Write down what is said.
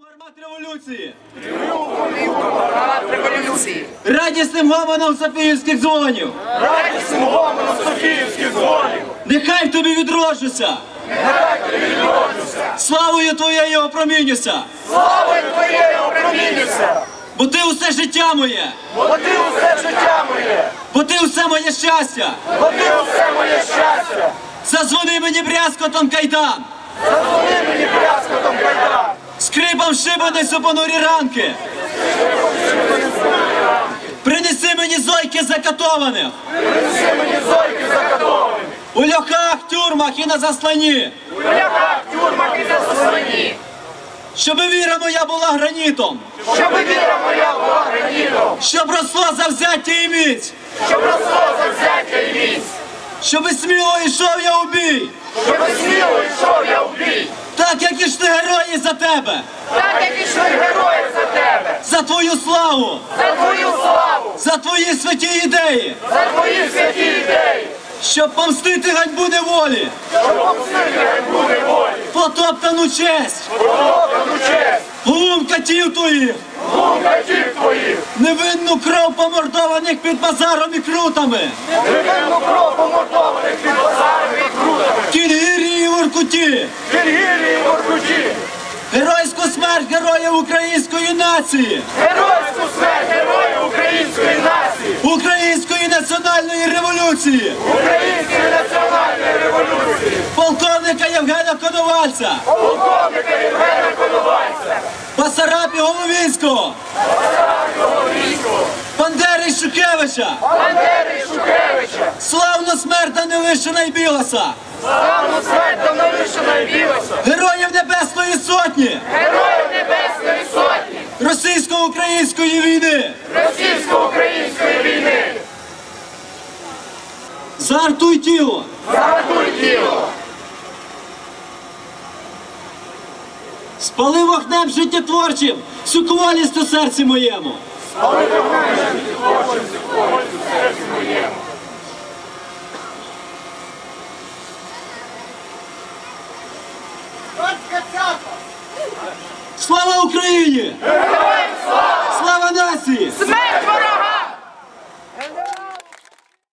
гармат революції, революції, радісним гомоном Софіївських дзвонів. радісним гомоном Софіївських дзвонів, Нехай тобі відроджуся, нехай тобі відроджуся, славою твоєю опромінюся, славою твоєю опромінюся, бо ти усе життя моє, бо ти усе життя моє, бо ти усе моє щастя. бо ти усе моє щастя, Зазвони мені брязкотом кайдан, зазвони мені брязкотом кайдан, скрипом шибениць у понурі ранки. Принеси мені зойки закатованих. Принеси мені зойки закатовані, у льохах, тюрмах і на заслані, у ляках, тюрмах і заслані, щоби віра моя була гранітом, щоб віра моя була гранітом, щоб росло завзяття і міць, щоб росло завзяття і міць, щоби сміло йшов я у бій, щоб сміло йшов я в бій, так як ішли герої за тебе, так як ішли герої за тебе, за твою славу, за твою славу, за твої святі ідеї, за твої святі ідеї, щоб помстити ганьбу неволі, щоб помстити ганьбу неволі, потоптану честь, потоптану честь, глум катів твоїх, глум катів твоїх, невинну кров помордованих під базаром і крутами, невинну кров помордованих під базарами і крутами, в Кінгірі і Воркуті, в Киргірі і Воркуті, геройську смерть героїв української нації, геройську смерть героїв української нації, української національної революції, української національної революції, полковника Євгена Коновальця, полковника Євгена Коновальця, Басарапі Головінського, Бандери Шукевича, Бандери Шухевича, славно смерть Данилишина і Білоса, смерть Давновишина і Білоса, героїв Небесної Сотні, героїв Небесної Сотні, російсько-української війни, російсько-української війни, зартуй тіло, загартуй тіло, спали вогнем життєтворчим всю кволість у серці моєму. Слава Україні!